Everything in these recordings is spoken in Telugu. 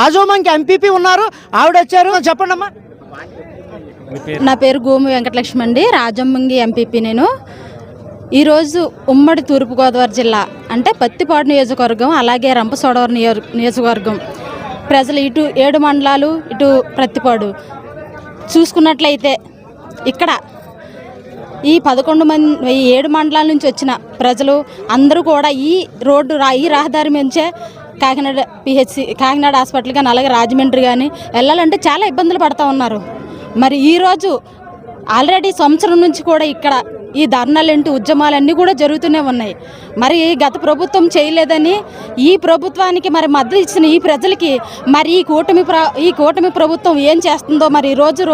రాజోమంకి ఎంపీపీ ఉన్నారు ఆవిడ వచ్చారు చెప్పండి అమ్మా నా పేరు గోము వెంకటలక్ష్మి అండి. రాజమ్మంగి ఎంపీపీ నేను. ఈరోజు ఉమ్మడి తూర్పుగోదావరి జిల్లా అంటే పత్తిపాడు నియోజకవర్గం అలాగే రంపసోడవరం నియో నియోజకవర్గం. ప్రజలు ఇటు ఏడు మండలాలు ఇటు ప్రత్తిపాడు. చూసుకున్నట్లయితే ఇక్కడ ఈ పదకొండు మంది ఈ ఏడు మండలాల నుంచి వచ్చిన ప్రజలు అందరూ కూడా ఈ రోడ్డు రా ఈ రహదారి నుంచే కాకినాడ పిహెచ్సి కాకినాడ హాస్పిటల్ కానీ అలాగే రాజమండ్రి కానీ వెళ్ళాలంటే చాలా ఇబ్బందులు పడుతూ ఉన్నారు. మరి ఈరోజు ఆల్రెడీ సంవత్సరం నుంచి కూడా ఇక్కడ ఈ ధర్నాలేంటి ఉద్యమాలన్నీ కూడా జరుగుతూనే ఉన్నాయి. మరి గత ప్రభుత్వం చేయలేదని ఈ ప్రభుత్వానికి మరి మద్దతు ఇచ్చిన ఈ ప్రజలకి మరి ఈ కూటమి ఈ కూటమి ప్రభుత్వం ఏం చేస్తుందో మరి ఈరోజు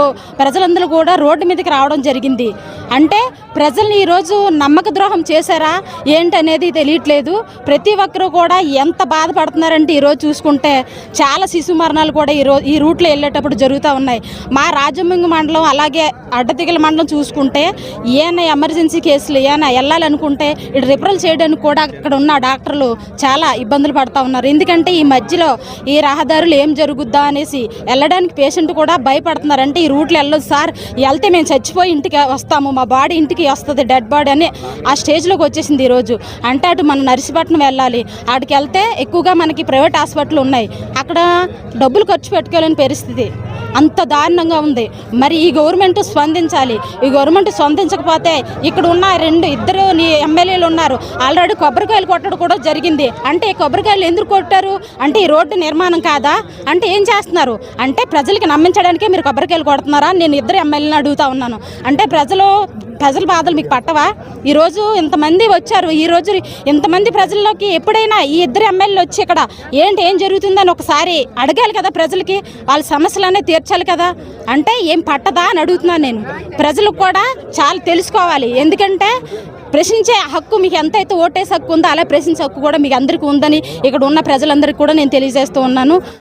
ప్రజలందరూ కూడా రోడ్డు మీదకి రావడం జరిగింది. అంటే ప్రజల్ని ఈరోజు నమ్మక ద్రోహం చేశారా? ఏంటనేది తెలియట్లేదు. ప్రతి ఒక్కరూ కూడా ఎంత బాధపడుతున్నారంటే ఈరోజు చూసుకుంటే చాలా శిశు మరణాలు కూడా ఈరోజు ఈ రూట్లో వెళ్ళేటప్పుడు జరుగుతూ ఉన్నాయి. మా రాజమంగి మండలం అలాగే అడ్డదిగల మండలం చూసుకుంటే ఏమైనా ఎమర్జెన్సీ కేసులు ఏమైనా వెళ్ళాలనుకుంటే ఇటు రిఫరల్ చేయడానికి కూడా అక్కడ ఉన్న డాక్టర్లు చాలా ఇబ్బందులు పడుతూ ఉన్నారు. ఎందుకంటే ఈ మధ్యలో ఈ రహదారులు ఏం జరుగుద్దా అనేసి వెళ్ళడానికి పేషెంట్ కూడా భయపడుతున్నారు అంటే ఈ రూట్లో వెళ్ళదు. సార్ వెళ్తే మేము చచ్చిపోయి ఇంటికి వస్తాము మా బాడీ ఇంటికి వస్తుంది డెడ్ బాడీ అని ఆ స్టేజ్లోకి వచ్చేసింది ఈరోజు అంటే అటు మనం నర్సీపట్నం వెళ్ళాలి అక్కడికి వెళ్తే ఎక్కువగా మనకి ప్రైవేట్ హాస్పిటల్ ఉన్నాయి. అక్కడ డబ్బులు ఖర్చు పెట్టుకోలేని పరిస్థితి. అంత దారుణంగా ఉంది. మరి ఈ గవర్నమెంట్ స్పందించాలి. ఈ గవర్నమెంట్ స్పందించకపోతే ఇక్కడ ఉన్న రెండు ఇద్దరు నీ ఎమ్మెల్యేలు ఉన్నారు. ఆల్రెడీ కొబ్బరికాయలు కొట్టడం కూడా జరిగింది. అంటే ఈ కొబ్బరికాయలు ఎందుకు కొట్టారు? అంటే ఈ రోడ్డు నిర్మాణం కాదా? అంటే ఏం చేస్తున్నారు? అంటే ప్రజలకి నమ్మించడానికే మీరు కొబ్బరికాయలు కొడుతున్నారా? నేను ఇద్దరు ఎమ్మెల్యేని అడుగుతా ఉన్నాను. అంటే ప్రజలు ప్రజల బాధలు మీకు పట్టవా? ఈరోజు ఇంతమంది వచ్చారు ఈరోజు ఇంతమంది ప్రజల్లోకి ఎప్పుడైనా ఈ ఇద్దరు ఎమ్మెల్యేలు వచ్చి ఇక్కడ ఏంటి ఏం జరుగుతుందని ఒకసారి అడగాలి కదా ప్రజలకి వాళ్ళ సమస్యలనే తీర్చాలి కదా? అంటే ఏం పట్టదా అని అడుగుతున్నాను నేను. ప్రజలకు కూడా చాలా తెలుసుకోవాలి. ఎందుకంటే ప్రశ్నించే హక్కు మీకు ఎంతైతే ఓటేసే హక్కు ఉందో అలా ప్రశ్నించే హక్కు కూడా మీకు అందరికీ ఉందని ఇక్కడ ఉన్న ప్రజలందరికీ కూడా నేను తెలియజేస్తూ ఉన్నాను.